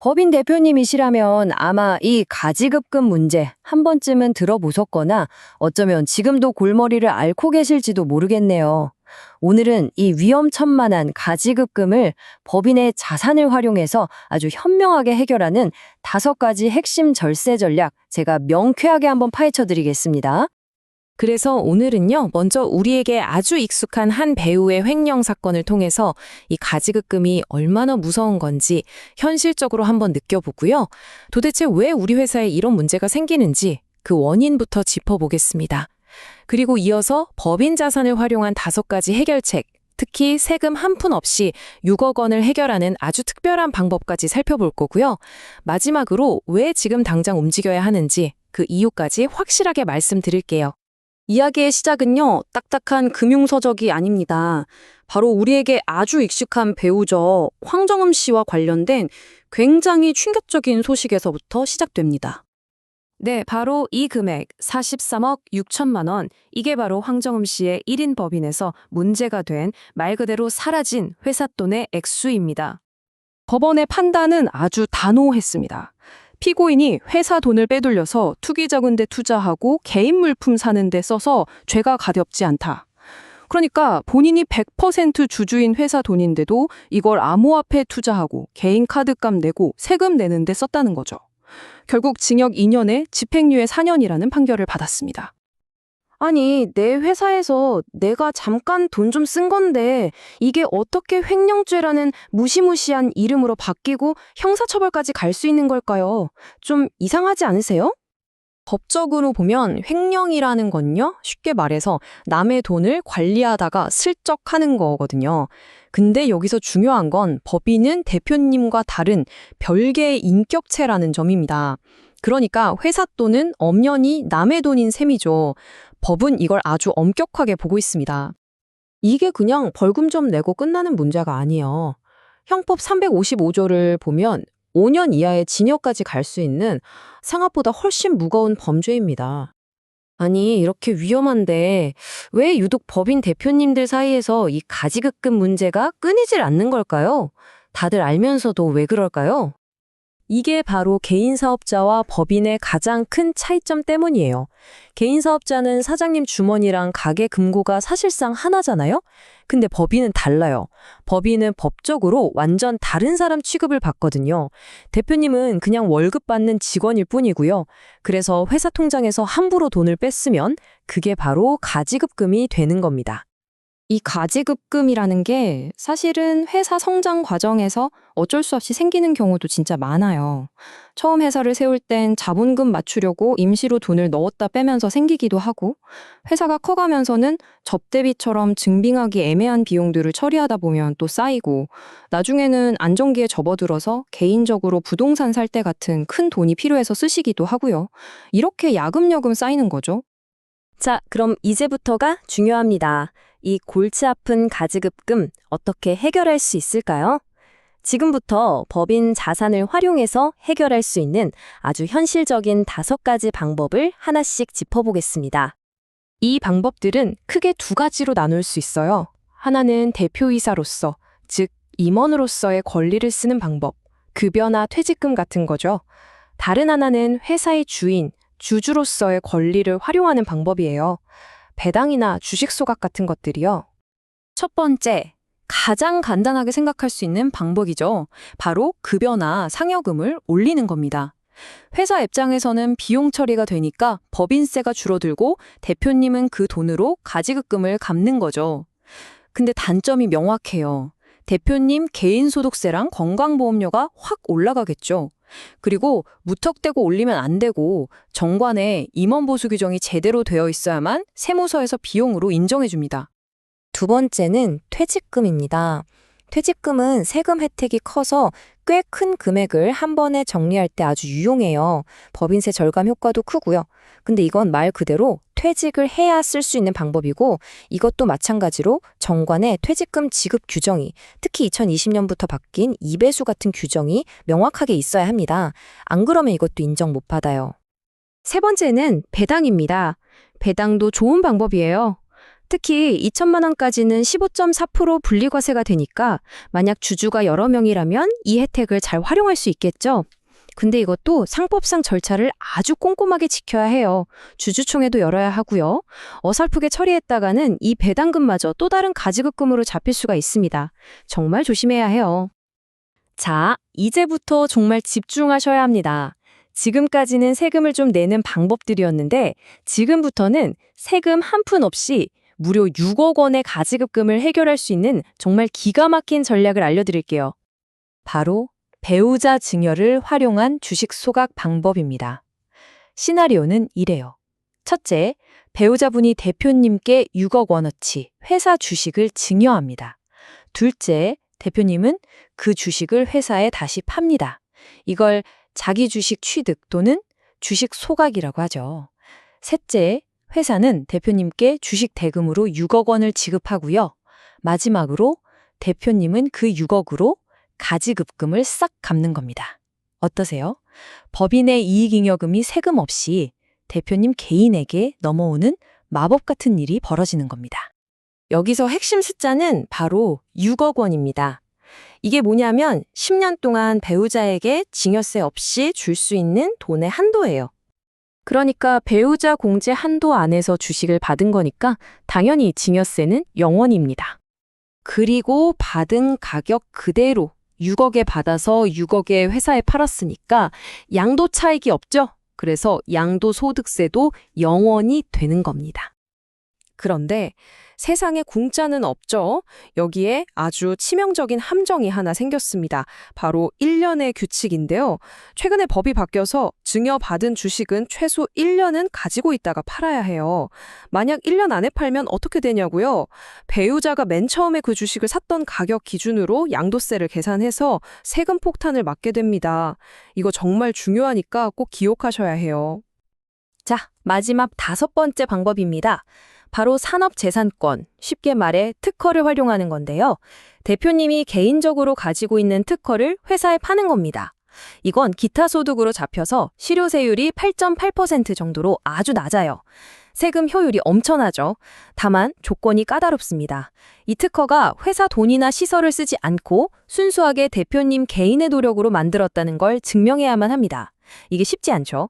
법인 대표님이시라면 아마 이 가지급금 문제 한 번쯤은 들어보셨거나 어쩌면 지금도 골머리를 앓고 계실지도 모르겠네요. 오늘은 이 위험천만한 가지급금을 법인의 자산을 활용해서 아주 현명하게 해결하는 다섯 가지 핵심 절세 전략 제가 명쾌하게 한번 파헤쳐 드리겠습니다. 그래서 오늘은요, 먼저 우리에게 아주 익숙한 한 배우의 횡령 사건을 통해서 이 가지급금이 얼마나 무서운 건지 현실적으로 한번 느껴보고요. 도대체 왜 우리 회사에 이런 문제가 생기는지 그 원인부터 짚어보겠습니다. 그리고 이어서 법인 자산을 활용한 다섯 가지 해결책, 특히 세금 한 푼 없이 6억 원을 해결하는 아주 특별한 방법까지 살펴볼 거고요. 마지막으로 왜 지금 당장 움직여야 하는지 그 이유까지 확실하게 말씀드릴게요. 이야기의 시작은요, 딱딱한 금융서적이 아닙니다. 바로 우리에게 아주 익숙한 배우죠. 황정음 씨와 관련된 굉장히 충격적인 소식에서부터 시작됩니다. 네, 바로 이 금액 43억 6천만 원. 이게 바로 황정음 씨의 1인 법인에서 문제가 된 말 그대로 사라진 회사 돈의 액수입니다. 법원의 판단은 아주 단호했습니다. 피고인이 회사 돈을 빼돌려서 투기 자금 데 투자하고 개인 물품 사는 데 써서 죄가 가볍지 않다. 그러니까 본인이 100% 주주인 회사 돈인데도 이걸 암호화폐 투자하고 개인 카드값 내고 세금 내는 데 썼다는 거죠. 결국 징역 2년에 집행유예 4년이라는 판결을 받았습니다. 아니, 내 회사에서 내가 잠깐 돈 좀 쓴 건데 이게 어떻게 횡령죄라는 무시무시한 이름으로 바뀌고 형사처벌까지 갈 수 있는 걸까요? 좀 이상하지 않으세요? 법적으로 보면 횡령이라는 건요, 쉽게 말해서 남의 돈을 관리하다가 슬쩍 하는 거거든요. 근데 여기서 중요한 건 법인은 대표님과 다른 별개의 인격체라는 점입니다. 그러니까 회사 돈은 엄연히 남의 돈인 셈이죠. 법은 이걸 아주 엄격하게 보고 있습니다. 이게 그냥 벌금 좀 내고 끝나는 문제가 아니에요. 형법 355조를 보면 5년 이하의 징역까지 갈 수 있는 상합보다 훨씬 무거운 범죄입니다. 아니, 이렇게 위험한데 왜 유독 법인 대표님들 사이에서 이 가지급금 문제가 끊이질 않는 걸까요? 다들 알면서도 왜 그럴까요? 이게 바로 개인 사업자와 법인의 가장 큰 차이점 때문이에요. 개인 사업자는 사장님 주머니랑 가게 금고가 사실상 하나잖아요? 근데 법인은 달라요. 법인은 법적으로 완전 다른 사람 취급을 받거든요. 대표님은 그냥 월급 받는 직원일 뿐이고요. 그래서 회사 통장에서 함부로 돈을 뺐으면 그게 바로 가지급금이 되는 겁니다. 이 가지급금이라는 게 사실은 회사 성장 과정에서 어쩔 수 없이 생기는 경우도 진짜 많아요. 처음 회사를 세울 땐 자본금 맞추려고 임시로 돈을 넣었다 빼면서 생기기도 하고, 회사가 커가면서는 접대비처럼 증빙하기 애매한 비용들을 처리하다 보면 또 쌓이고, 나중에는 안정기에 접어들어서 개인적으로 부동산 살 때 같은 큰 돈이 필요해서 쓰시기도 하고요. 이렇게 야금야금 쌓이는 거죠. 자, 그럼 이제부터가 중요합니다. 이 골치 아픈 가지급금 어떻게 해결할 수 있을까요? 지금부터 법인 자산을 활용해서 해결할 수 있는 아주 현실적인 다섯 가지 방법을 하나씩 짚어보겠습니다. 이 방법들은 크게 두 가지로 나눌 수 있어요. 하나는 대표이사로서, 즉, 임원으로서의 권리를 쓰는 방법, 급여나 퇴직금 같은 거죠. 다른 하나는 회사의 주인, 주주로서의 권리를 활용하는 방법이에요. 배당이나 주식 소각 같은 것들이요. 첫 번째, 가장 간단하게 생각할 수 있는 방법이죠. 바로 급여나 상여금을 올리는 겁니다. 회사 입장에서는 비용 처리가 되니까 법인세가 줄어들고 대표님은 그 돈으로 가지급금을 갚는 거죠. 근데 단점이 명확해요. 대표님 개인 소득세랑 건강보험료가 확 올라가겠죠. 그리고 무턱대고 올리면 안 되고 정관에 임원 보수 규정이 제대로 되어 있어야만 세무서에서 비용으로 인정해 줍니다. 두 번째는 퇴직금입니다. 퇴직금은 세금 혜택이 커서 꽤 큰 금액을 한 번에 정리할 때 아주 유용해요. 법인세 절감 효과도 크고요. 근데 이건 말 그대로 퇴직을 해야 쓸 수 있는 방법이고 이것도 마찬가지로 정관의 퇴직금 지급 규정이 특히 2020년부터 바뀐 2배수 같은 규정이 명확하게 있어야 합니다. 안 그러면 이것도 인정 못 받아요. 세 번째는 배당입니다. 배당도 좋은 방법이에요. 특히 2천만 원까지는 15.4% 분리과세가 되니까 만약 주주가 여러 명이라면 이 혜택을 잘 활용할 수 있겠죠. 근데 이것도 상법상 절차를 아주 꼼꼼하게 지켜야 해요. 주주총회도 열어야 하고요. 어설프게 처리했다가는 이 배당금마저 또 다른 가지급금으로 잡힐 수가 있습니다. 정말 조심해야 해요. 자, 이제부터 정말 집중하셔야 합니다. 지금까지는 세금을 좀 내는 방법들이었는데 지금부터는 세금 한 푼 없이 무려 6억 원의 가지급금을 해결할 수 있는 정말 기가 막힌 전략을 알려드릴게요. 바로 배우자 증여를 활용한 주식 소각 방법입니다. 시나리오는 이래요. 첫째, 배우자분이 대표님께 6억 원어치 회사 주식을 증여합니다. 둘째, 대표님은 그 주식을 회사에 다시 팝니다. 이걸 자기 주식 취득 또는 주식 소각이라고 하죠. 셋째, 회사는 대표님께 주식 대금으로 6억 원을 지급하고요. 마지막으로 대표님은 그 6억으로 가지급금을 싹 갚는 겁니다. 어떠세요? 법인의 이익잉여금이 세금 없이 대표님 개인에게 넘어오는 마법 같은 일이 벌어지는 겁니다. 여기서 핵심 숫자는 바로 6억 원입니다. 이게 뭐냐면 10년 동안 배우자에게 증여세 없이 줄 수 있는 돈의 한도예요. 그러니까 배우자 공제 한도 안에서 주식을 받은 거니까 당연히 증여세는 0원입니다. 그리고 받은 가격 그대로 6억에 받아서 6억에 회사에 팔았으니까 양도 차익이 없죠? 그래서 양도 소득세도 0원이 되는 겁니다. 그런데 세상에 공짜는 없죠. 여기에 아주 치명적인 함정이 하나 생겼습니다. 바로 1년의 규칙인데요. 최근에 법이 바뀌어서 증여받은 주식은 최소 1년은 가지고 있다가 팔아야 해요. 만약 1년 안에 팔면 어떻게 되냐고요? 배우자가 맨 처음에 그 주식을 샀던 가격 기준으로 양도세를 계산해서 세금 폭탄을 맞게 됩니다. 이거 정말 중요하니까 꼭 기억하셔야 해요. 자, 마지막 다섯 번째 방법입니다. 바로 산업재산권, 쉽게 말해 특허를 활용하는 건데요. 대표님이 개인적으로 가지고 있는 특허를 회사에 파는 겁니다. 이건 기타 소득으로 잡혀서 실효세율이 8.8% 정도로 아주 낮아요. 세금 효율이 엄청나죠. 다만 조건이 까다롭습니다. 이 특허가 회사 돈이나 시설을 쓰지 않고 순수하게 대표님 개인의 노력으로 만들었다는 걸 증명해야만 합니다. 이게 쉽지 않죠.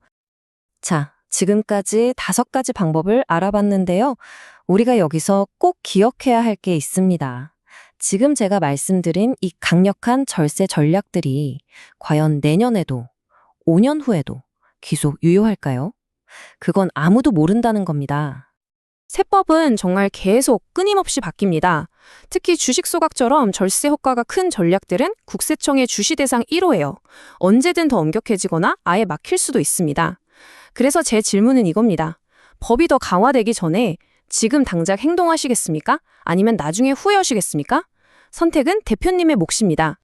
자, 지금까지 다섯 가지 방법을 알아봤는데요. 우리가 여기서 꼭 기억해야 할 게 있습니다. 지금 제가 말씀드린 이 강력한 절세 전략들이 과연 내년에도, 5년 후에도 계속 유효할까요? 그건 아무도 모른다는 겁니다. 세법은 정말 계속 끊임없이 바뀝니다. 특히 주식 소각처럼 절세 효과가 큰 전략들은 국세청의 주시 대상 1호예요. 언제든 더 엄격해지거나 아예 막힐 수도 있습니다. 그래서 제 질문은 이겁니다. 법이 더 강화되기 전에 지금 당장 행동하시겠습니까? 아니면 나중에 후회하시겠습니까? 선택은 대표님의 몫입니다.